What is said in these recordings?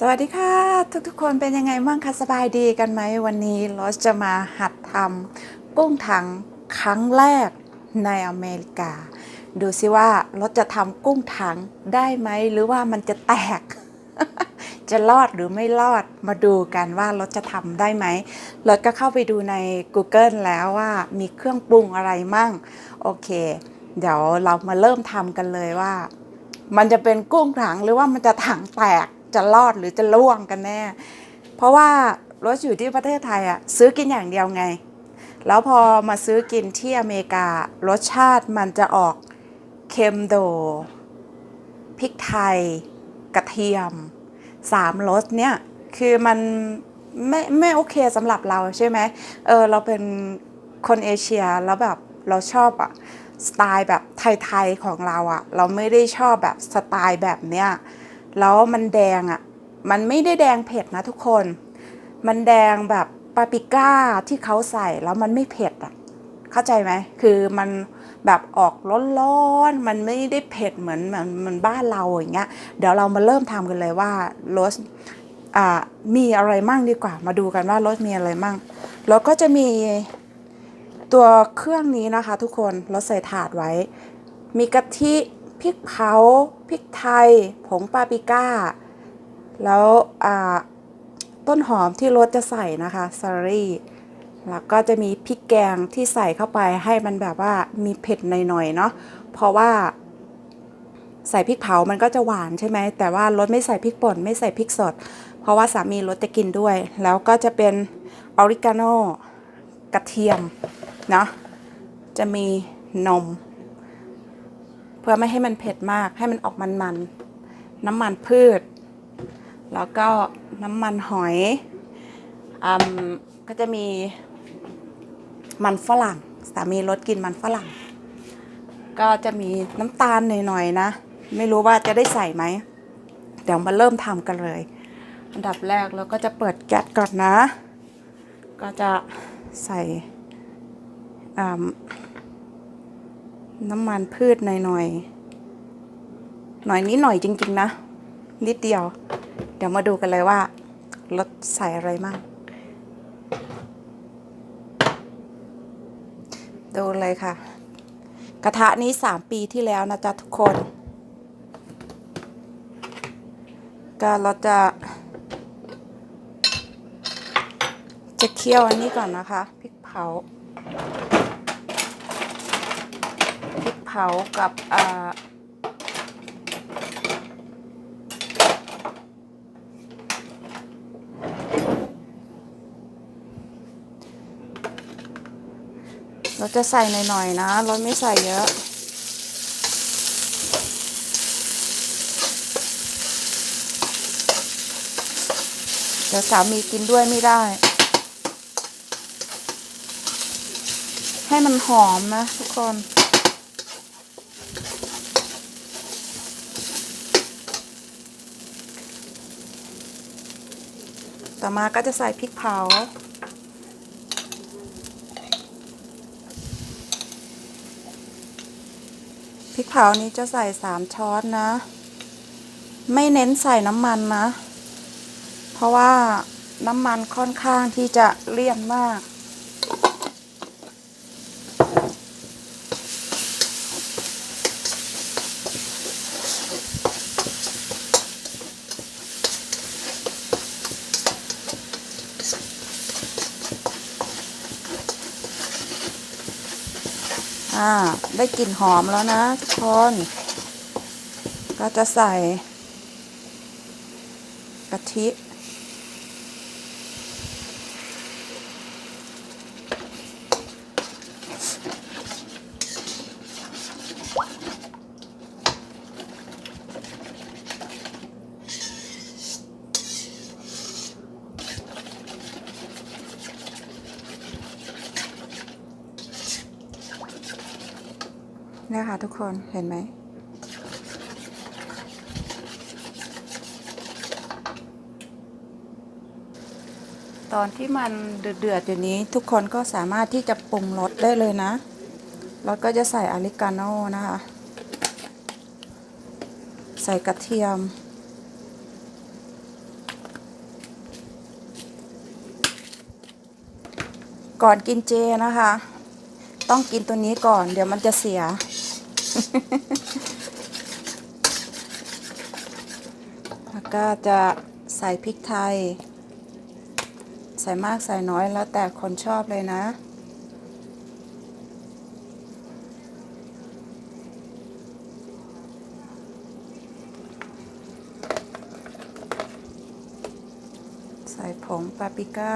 สวัสดีค่ะ ทุกๆคนเป็นยังไงบ้างคะสบายดีกันไหมวันนี้เราจะมาหัดทำกุ้งถังครั้งแรกในอเมริกา ดูซิว่าเราจะทำกุ้งถังได้ไหมหรือว่ามันจะแตก จะรอดหรือไม่รอดมาดูกันว่าเราจะทำได้ไหมเราก็เข้าไปดูใน Google แล้วว่ามีเครื่องปรุงอะไรมั่ง โอเค เดี๋ยวเรามาเริ่มทำกันเลยว่า มันจะเป็นกุ้งถังหรือว่ามันจะถังแตก จะรอดหรือจะล่วงกันแน่ เพราะว่ารถอยู่ที่ประเทศไทยอะซื้อกินอย่างเดียวไง แล้วพอมาซื้อกินที่อเมริการสชาติมันจะออกเค็มโดพริกไทย กระเทียมสามรสเนี่ยคือมันไม่ไม่โอเคสำหรับเราใช่ไหมเออเราเป็นคนเอเชียแล้วแบบเราชอบอะสไตล์แบบไทยๆของเราอะเราไม่ได้ชอบแบบสไตล์แบบเนี้ย แล้วมันแดงอะ่ะ มันไม่ได้แดงเผ็ดนะทุกคน มันแดงแบบปาปิก้าที่เขาใส่แล้วมันไม่เผ็ดอะ เข้าใจไหม คือมันแบบออกร้อนๆ มันไม่ได้เผ็ดเหมือนเหมือนมันบ้านเราอย่างเงี้ย เดี๋ยวเรามาเริ่มทำกันเลยว่ารสอ่ามีอะไรมั่งดีกว่า มาดูกันว่ารสมีอะไรมั่ง แล้วก็จะมีตัวเครื่องนี้นะคะทุกคนเราใส่ถาดไว้ มีกะทิ พริกเผา พริกไทย ผงปาปิก้า แล้วต้นหอมที่รสจะใส่นะคะซารี่แล้วก็จะมีพริกแกงที่ใส่เข้าไปให้มันแบบว่ามีเผ็ดหน่อยๆเนาะเพราะว่า ใส่พริกเผามันก็จะหวานใช่ไหมแต่ว่ารสไม่ใส่พริกป่นไม่ใส่พริกสด เพราะว่าสามีรสจะกินด้วย แล้วก็จะเป็นออริกาโนกระเทียมเนาะจะมีนม พื่อไม่ให้มันเผ็ดมากให้มันออกมันๆน้ำมันพืช แล้วก็น้ำมันหอยอก็จะมีมันฝรั่งสามีรสกินมันฝรั่ง ก็จะมีน้ำตาลหน่อยๆนะ ไม่รู้ว่าจะได้ใส่ไหมเดี๋ยวมาเริ่มทำกันเลย อันดับแรกเราก็จะเปิดแก๊สก่อนนะ ก็จะใส่อ่า น้ำมันพืชหน่อยหน่อยหน่อยนิดหน่อยจริง ๆ นะ นิดเดียว เดี๋ยวมาดูกันเลยว่ารสใส่อะไรมั่งดูเลยค่ะ กระทะนี้สามปีที่แล้วนะจ๊ะทุกคน ก็เราจะ จะเคี่ยวอันนี้ก่อนนะคะพริกเผาากับอ่าเราจะใส่หน่อยๆนะ เราไม่ใส่เยอะ เดี๋ยวสามีกินด้วยไม่ได้ ให้มันหอมนะทุกคน ต่อมาก็จะใส่พริกเผา พริกเผานี้จะใส่สามช้อนนะ ไม่เน้นใส่น้ำมันนะ เพราะว่าน้ำมันค่อนข้างที่จะเลี่ยนมาก อ่า ได้กลิ่นหอมแล้วนะทุกคน ก็จะใส่กะทิ นะค่ะทุกคนเห็นไหม ตอนที่มันเดือดเดือดอยู่นี้ทุกคนก็สามารถที่จะปรุงรสได้เลยนะ แล้ก็จะใส่อาริกาโน่นะคะ ใส่กระเทียมก่อนกินเจนะคะ ต้องกินตัวนี้ก่อน เดี๋ยวมันจะเสีย แล้วก็จะใส่พริกไทย ใส่มากใส่น้อยแล้วแต่คนชอบเลยนะใส่ผงปาปริก้า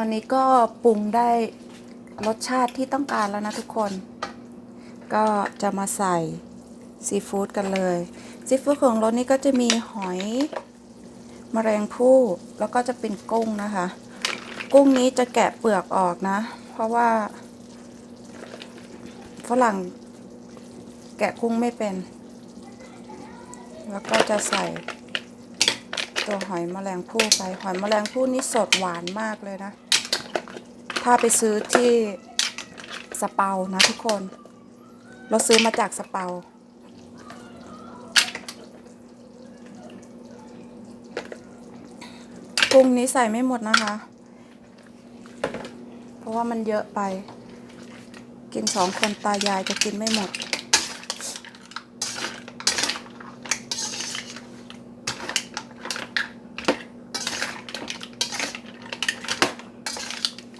อนนี้ก็ปรุงได้รสชาติที่ต้องการแล้วนะทุกคน ก็จะมาใส่ซีฟู้ดกันเลยซีฟู้ดของรสนี้ก็จะมีหอยมแมลงภู่แล้วก็จะเป็นกุ้งนะคะ กุ้งนี้จะแกะเปลือกออกนะ เพราะว่า ฝรั่งแกะกุ้งไม่เป็น แล้วก็จะใส่ตัวหอยแมลงภู่ไป หอยแมลงภู่นี่สดหวานมากเลยนะ ถ้าไปซื้อที่สเปานะทุกคน เราซื้อมาจากสเปา กุ้งนี้ใส่ไม่หมดนะคะ เพราะว่ามันเยอะไป กินสองคนตายายจะกินไม่หมด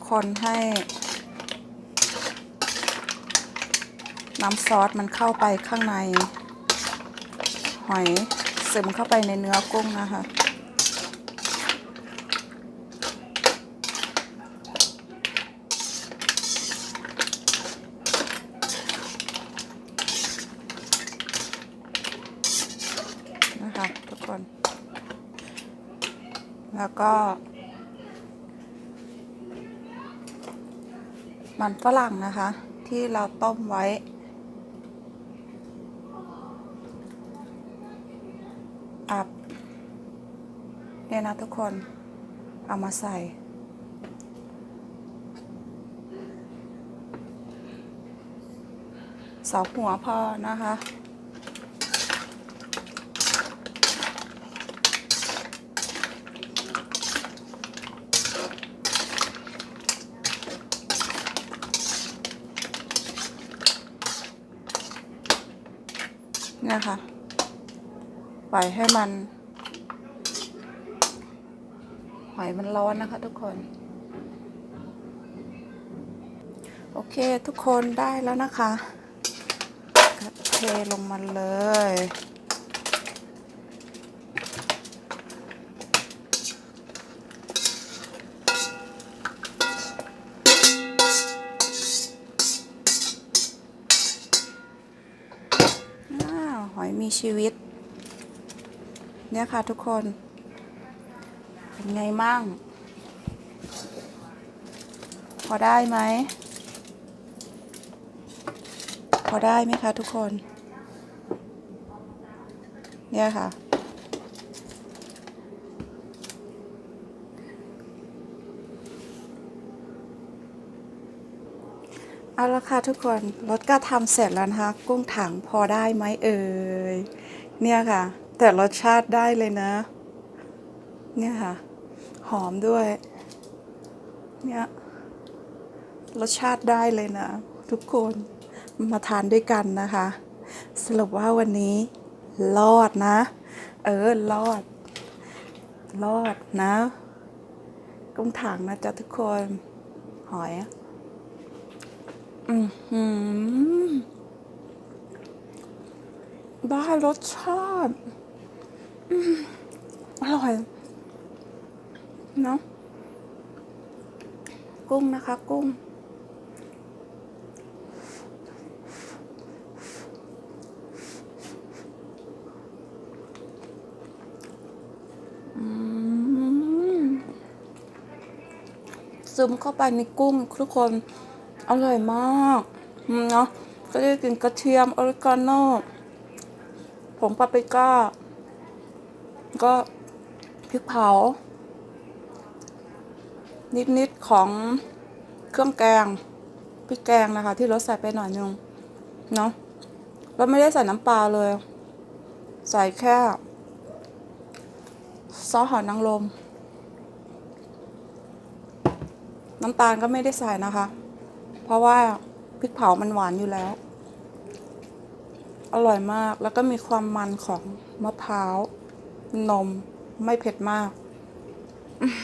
คนให้น้ำซอสมันเข้าไปข้างใน หอยซึมเข้าไปในเนื้อกุ้งนะคะ นะคะทุกคน แล้วก็ มันฝรั่งนะคะ ที่เราต้มไว้ อับ เนี่ยนะทุกคน เอามาใส่ สองหัวพอนะคะ เนี่ยค่ะปล่อยให้มันหอยมันร้อนนะคะทุกคน โอเคทุกคนได้แล้วนะคะเทลงมาเลย มีชีวิต เนี่ยค่ะทุกคน เป็นไงมั่ง พอได้ไหม พอได้ไหมคะทุกคน เนี่ยค่ะ เอาละค่ะทุกคนรถก็ทำเสร็จแล้วนะคะ กุ้งถังพอได้ไหมเอ่ยเนี่ยค่ะ แต่รสชาติได้เลยนะ เนี่ยค่ะ หอมด้วย เนี่ยรสชาติได้เลยนะ ทุกคนมาทานด้วยกันนะคะ สรุปว่าวันนี้รอดนะ เออรอด รอดนะ กุ้งถังนะจ๊ะทุกคน หอย อือหือได้รสชาติอร่อยเนาะกุ้งนะคะ กุ้ง ซึมเข้าไปในกุ้งทุกคน อร่อยมากอืมเนาะก็ได้กลินกระเทียมออริกาโน่ผงปาปริก้า ก็พริกเผา นิด ๆ ของเครื่องแกงพริกแกงนะคะ ที่รสใส่ไปหน่อยนึงเนาะแล้วไม่ได้ใส่น้ำปลาเลย ใส่แค่ ซอสหอยนางรมน้ำตาลก็ไม่ได้ใส่นะคะ เพราะว่าพริกเผามันหวานอยู่แล้ว อร่อยมากแล้วก็มีความมันของมะพร้าว นมไม่เผ็ดมากอืม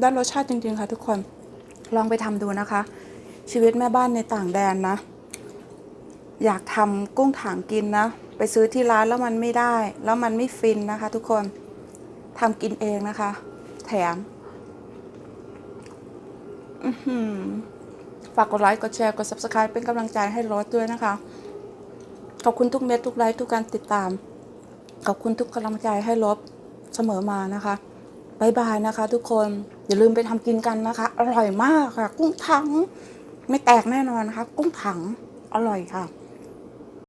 ได้รสชาติจริง ๆ ค่ะ ทุกคนลองไปทำดูนะคะ ชีวิตแม่บ้านในต่างแดนนะ อยากทำกุ้งถังกินนะ ไปซื้อที่ร้านแล้วมันไม่ได้ แล้วมันไม่ฟินนะคะ ทุกคนทำกินเองนะคะ แถม อื้อหือ ฝากกดไลค์ กดแชร์ กด subscribe เป็นกำลังใจให้รถด้วยนะคะ ขอบคุณทุกเม็ดทุกไลค์ทุกการติดตาม ขอบคุณทุกกำลังใจให้รถเสมอมานะคะบายบายนะคะ ทุกคนอย่าลืมไปทำกินกันนะคะ อร่อยมากค่ะ กุ้งถัง ไม่แตกแน่นอนนะคะ กุ้งถังอร่อยค่ะ